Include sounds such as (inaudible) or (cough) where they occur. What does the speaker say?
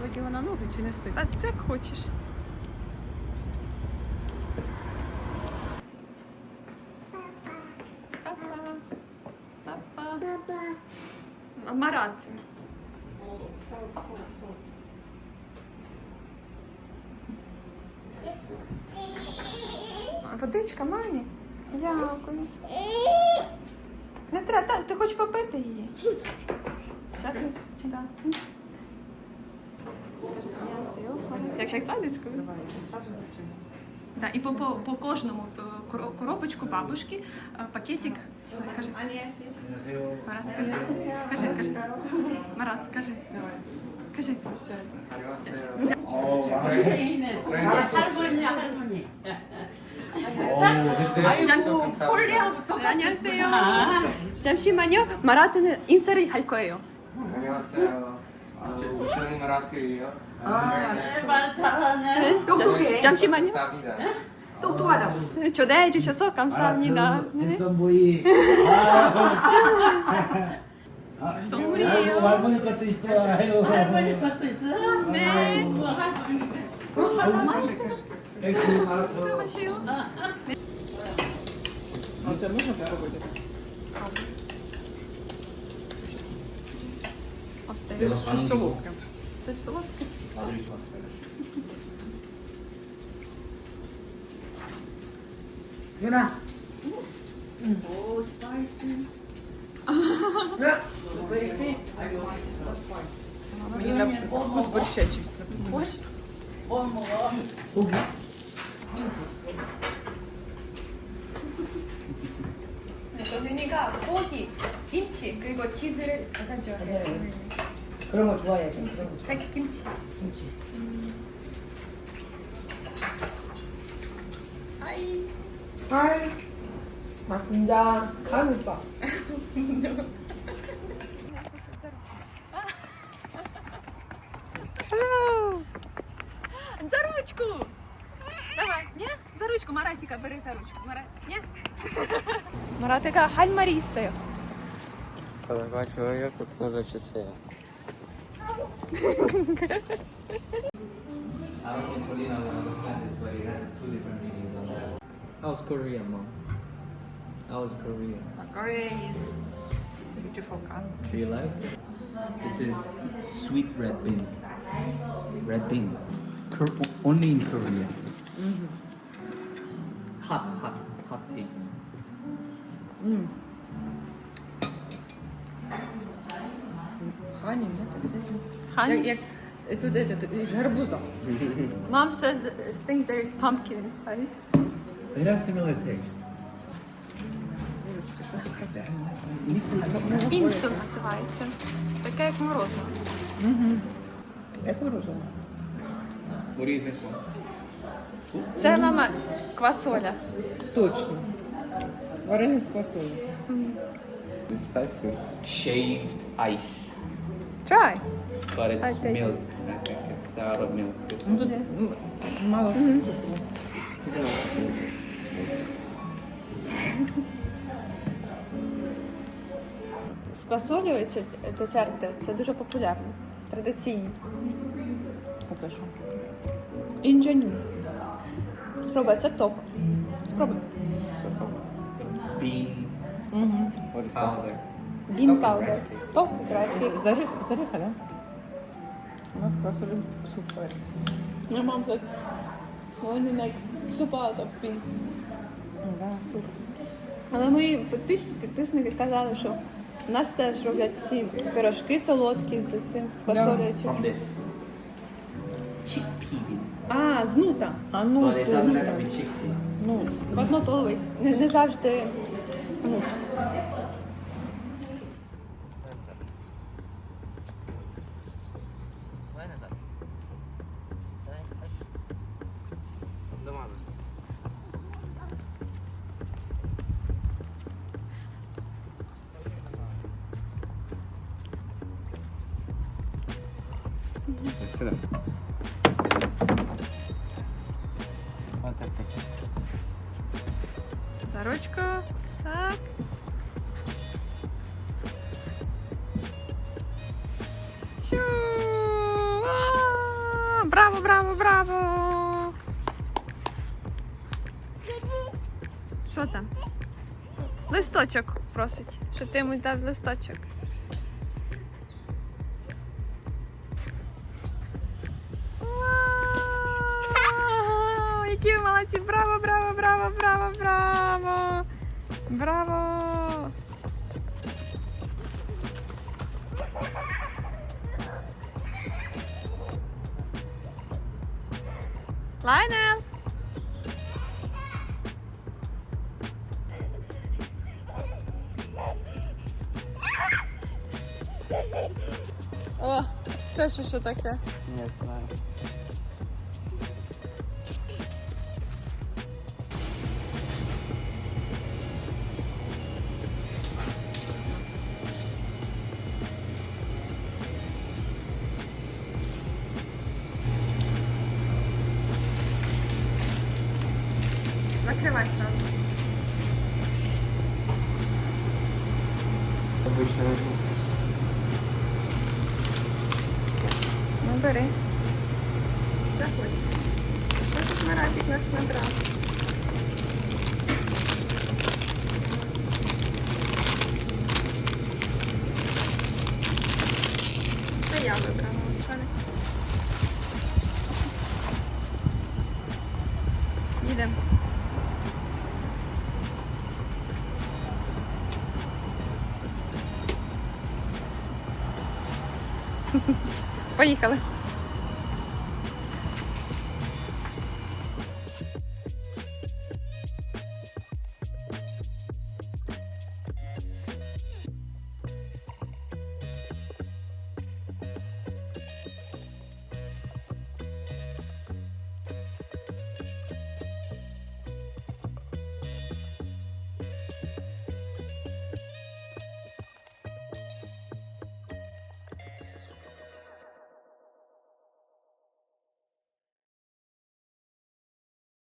ставити його на ноги чи нести? А як хочеш. Папа. Папа. А, Марат. Водичка мамі. Дякую. Не треба, так, ти хочеш попити її? Зараз, да. Каже, «Аньясео». Як як садочкою? Давай, зразу відчини. Да, і по, по, по кожному е, коро- коробочку бабушки е, пакетик. Кажи. Марат, кажи. Кажи, кажи. Марат, кажи. Давай. Кажи. 어, 할머니, 할머니. 아이고, 폴리하부터 안녕하세요. 잠시만요. 마라트는 인사를 할 거예요. 안녕하세요. 우천이 마라트예요. 아, 네. 잘하네. 똑똑해. 잠시만요. 감사합니다. 똑똑하다고. 초대해 주셔서 감사합니다. 네. 햇선 보이. 아, 선물이에요. 할머니 것도 있어요. 아유. 할머니 것도 있어? 네. 아이고, 할머니. 그럼 할머니. 땡큐, 마라톤. 들어가세요. 아, 저 무슨 배워보자. 어때요? 술 먹을게. 스스로? 유나. (laughs) Мені на вкус борща чисто. Борщ? 고기? 윤이가 고기, 김치 그리고 치즈를 가장 좋아해요. 그런 거 좋아해. 그런 거 좋아해. 백 김치. 김치. 아이. 아이, 맛있다. 가루밥. Hello. За ручку. Давай, ні? За ручку, Маратика, бери за ручку. Марат, ні? Маратика, 할 말이 있어요. 바 I don't think Polina will understand this, but it has two different meanings on that. How's Korea, mom? How's Korea? Korea is beautiful country. Do you like? This is sweet red bean. Red bean. Kor- only in Korea. Mm-hmm. Hot, hot, hot tea. Mm. Хані, ні? Honey? Як, як тут этот, із гарбуза. Mom says that, thinks there is pumpkin inside. It has similar taste. Ірочка, що це таке? Пінсу називається. Таке як морозиво. Як морозиво? What do you think? Це мама квасоля. Точно. Варення з квасолею. This is ice cream. Shaved ice. Try. But it's I taste milk. I think it's out of milk. This Ну тут м, мало цукру. Ці десерти це дуже популярно. Це традиційні. А це що? Інджаню. Спробуй, це топ. Спробуй. Bean. Угу. What is powder? Він паудер. Ток ізраїльський. Зариха, да? У нас квасолю суп варить. My mom said, only make soup out of bean. Да, суп. Але мої підпис- підписники казали, що у нас теж роблять всі пирожки солодкі з цим з. From this. Chickpea. А, з нута. А ну, But it то doesn't have to be chickpea. Ну, But not always. Не, не завжди нут. Сюда. Вот так. Сорочка. Так. Щу! А! браво, браво, браво! Що там? Листочок просить, щоб ти йому дав листочок. Браво, браво, браво, браво! Лайнел! О, це що таке? Не знаю. É não Adorei. Já foi. Quantas maravilhas é na brasa. Поїхали.